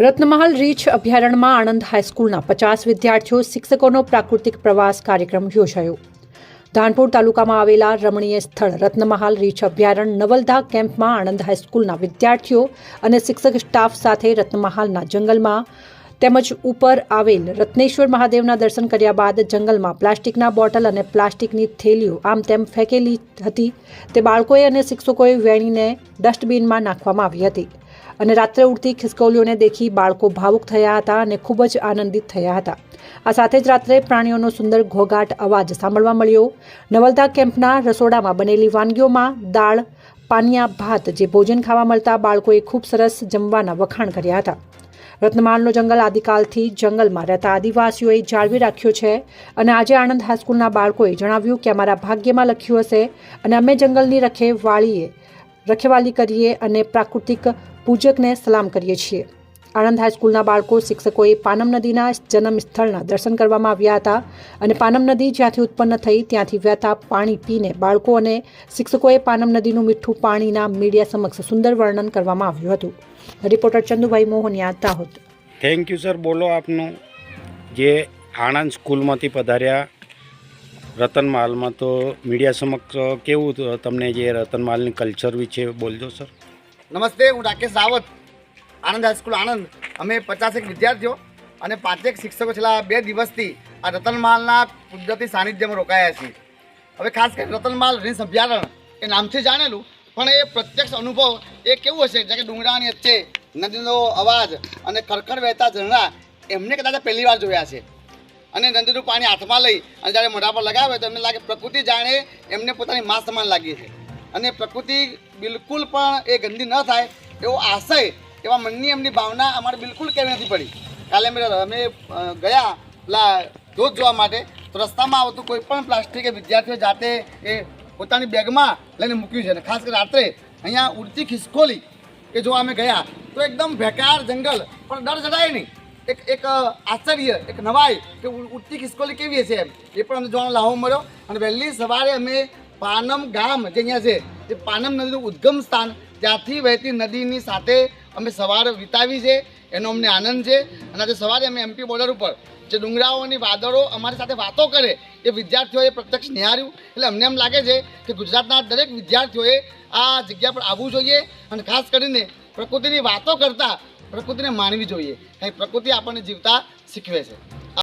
રત્નમહાલ rich અભયારણ્યમાં Anand હાઈસ્કૂલના પચાસ વિદ્યાર્થીઓ, શિક્ષકોનો પ્રાકૃતિક પ્રવાસ કાર્યક્રમ યોજાયો. ધાનપુર તાલુકામાં આવેલા રમણીય સ્થળ રત્નમહાલ રીચ અભયારણ્ય નવલધા કેમ્પમાં આણંદ હાઈસ્કૂલના વિદ્યાર્થીઓ અને શિક્ષક સ્ટાફ સાથે રત્નમહાલના જંગલમાં તેમજ ઉપર આવેલ રત્નેશ્વર મહાદેવના દર્શન કર્યા બાદ જંગલમાં પ્લાસ્ટિકના બોટલ અને પ્લાસ્ટિકની થેલીઓ આમ તેમ ફેંકેલી હતી. તે બાળકોએ અને શિક્ષકોએ વેણીને ડસ્ટબિનમાં નાખવામાં આવી હતી. અને રાત્રે ઉડતી ખિસકોલીઓને દેખી બાળકો ભાવુક થયા હતા અને ખૂબ જ આનંદિત થયા હતા. આ સાથે જ રાત્રે પ્રાણીઓનો સુંદર ઘોઘાટ અવાજ સાંભળવા મળ્યો. નવલતા કેમ્પના રસોડામાં બનેલી વાનગીઓમાં દાળ, પાનિયા, ભાત જે ભોજન ખાવા મળતા બાળકોએ ખૂબ સરસ જમવાના વખાણ કર્યા હતા. રત્નમાળનો જંગલ આદિકાલથી જંગલમાં રહેતા આદિવાસીઓએ જાળવી રાખ્યો છે અને આજે આણંદ હાઈસ્કૂલના બાળકોએ જણાવ્યું કે અમારા ભાગ્યમાં લખ્યું હશે અને અમે જંગલની રખેવાળીએ, રખેવાલી કરીએ અને પ્રાકૃતિક પૂજકને સલામ કરીએ છીએ. આણંદ હાઈસ્કૂલના બાળકો, શિક્ષકોએ પાનમ નદીના જન્મ સ્થળના દર્શન કરવામાં આવ્યા હતા અને પાનમ નદી જ્યાંથી ઉત્પન્ન થઈ ત્યાંથી વહેતા પાણી પીને બાળકો અને શિક્ષકોએ પાનમ નદીનું મીઠું પાણીના મીડિયા સમક્ષ સુંદર વર્ણન કરવામાં આવ્યું હતું. Reporter Chandubhai Mohaniya, Dahod. Thank you sir બોલો આપનું. જે આણંદ સ્કૂલમાંથી પધાર્યા રતનમાલમાં તો મીડિયા સમક્ષ કેવું તમને જે રતનમાલની કલ્ચર વિશે બોલજો સર નમસ્તે, હું રાકેશ રાવત, આણંદ હાઈસ્કૂલ આણંદ. અમે પચાસેક વિદ્યાર્થીઓ અને પાંચેક શિક્ષકો છેલ્લા બે દિવસથી આ રતનમાલના કુદરતી સાનિધ્યમાં રોકાયા છીએ. હવે ખાસ કરીને રતનમાલ રીસ અભયારણ્ય, એ નામથી જાણેલું, પણ એ પ્રત્યક્ષ અનુભવ એ કેવું હશે? જેમ કે ડુંગરાની વચ્ચે નદીનો અવાજ અને ખરખર વહેતા ઝરણા એમને કદાચ પહેલી વાર જોયા છે. અને નદીનું પાણી હાથમાં લઈ અને જ્યારે મોઢા પર લગાવે તો એમને લાગે પ્રકૃતિ જાણે એમને પોતાની માં સમાન લાગી છે. અને પ્રકૃતિ બિલકુલ પણ એ ગંદી ન થાય એવો આશય, એવા મનની એમની ભાવના અમારે બિલકુલ કેવી નથી પડી. કાલે અમે અમે ગયા પેલા ધોધ જોવા માટે, તો રસ્તામાં આવતું કોઈ પણ પ્લાસ્ટિક વિદ્યાર્થીઓ જાતે એ પોતાની બેગમાં લઈને મૂક્યું છે. અને ખાસ કરી રાત્રે અહીંયા ઉડતી ખિસકોલી કે જો અમે ગયા, તો એકદમ ભેકાર જંગલ, પણ ડર જડાય નહીં. એક એક આશ્ચર્ય, એક નવાઈ કે ઉડતી ખિસકોલી કેવી હશે એમ. એ પણ અમને જોવાનો લાહો મળ્યો. અને વહેલી સવારે અમે પાનમ ગામ, જે અહીંયા છે જે પાનમ નદીનું ઉદ્ગમ સ્થાન ત્યાંથી વહેતી નદીની સાથે અમે સવાર વિતાવી છે. એનો અમને આનંદ છે. અને આજે સવારે અમે એમપી બોર્ડર ઉપર જે ડુંગરાઓની વાદળો અમારી સાથે વાતો કરે, એ વિદ્યાર્થીઓએ પ્રત્યક્ષ નિહાળ્યું એટલે અમને એમ લાગે છે કે ગુજરાતના દરેક વિદ્યાર્થીઓએ આ જગ્યા પર આવવું જોઈએ અને ખાસ કરીને પ્રકૃતિની વાતો કરતાં પ્રકૃતિને માણવી જોઈએ. કારણ પ્રકૃતિ આપણને જીવતા શીખવે છે.